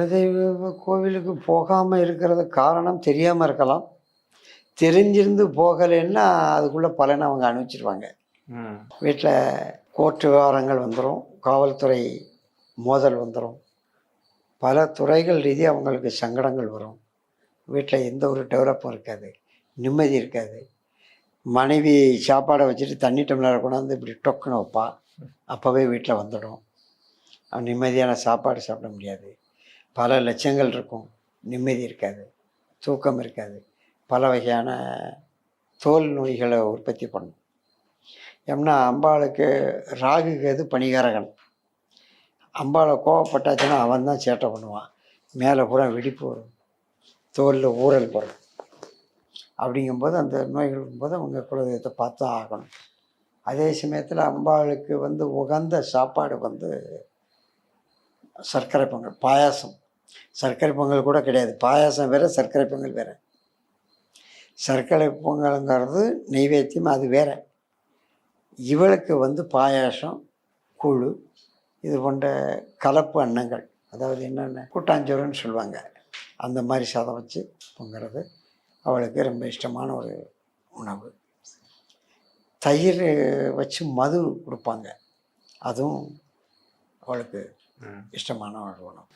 குலதெய்வ கோவிலுக்கு போகாமல் இருக்கிறது காரணம் தெரியாமல் இருக்கலாம். தெரிஞ்சிருந்து போகலைன்னா அதுக்குள்ளே பலனை அவங்க அனுப்பிச்சிருவாங்க. வீட்டில் கோர்ட்டு விவகாரங்கள் வந்துடும் காவல்துறை மோதல் வந்துடும் பல துறைகள் ரீதியாக அவங்களுக்கு சங்கடங்கள் வரும். வீட்டில் எந்த ஒரு டெவலப்பும் இருக்காது நிம்மதி இருக்காது. மனைவி சாப்பாடை வச்சுட்டு தண்ணி டம்ளரை கொண்டாந்து இப்படி டொக்குன்னு வைப்பா. அப்போவே வீட்டில் வந்துடும். நிம்மதியான சாப்பாடு சாப்பிட முடியாது. பல லட்சங்கள் இருக்கும். நிம்மதி இருக்காது. தூக்கம் இருக்காது. பல வகையான தோல் நோய்களை உற்பத்தி பண்ணும். ஏம்னா அம்பாளுக்கு ராகு கேது பணிகாரகன். அம்பாளை கோவப்பட்டாச்சுன்னா அவன் தான் சேட்டை பண்ணுவான். மேலே பூரா வெடிப்பு வரும். தோலில் ஊறல் வரும். அப்படிங்கும்போது அந்த நோய்கள் போது அவங்க குலதெய்வத்தை பார்த்து தான் ஆகணும். அதே சமயத்தில் அம்பாளுக்கு வந்து உகந்த சாப்பாடு வந்து சர்க்கரை பொங்கல் பாயாசம். சர்க்கரை பொங்கல் கூட கிடையாது. பாயாசம் வேறு சர்க்கரை பொங்கல் வேறு. சர்க்கரை பொங்கலுங்கிறது நெய்வேத்தியம் அது வேற. இவளுக்கு வந்து பாயாசம் கூழ் இது போன்ற கலப்பு அன்னங்கள் அதாவது என்னென்ன கூட்டாஞ்சோறுன்னு சொல்லுவாங்க. அந்த மாதிரி சாதம் வச்சு பொங்குறது அவளுக்கு ரொம்ப இஷ்டமான ஒரு உணவு. தயிர் வச்சு மது கொடுப்பாங்க. அதுவும் அவளுக்கு இஷ்டமான ஒரு உணவு.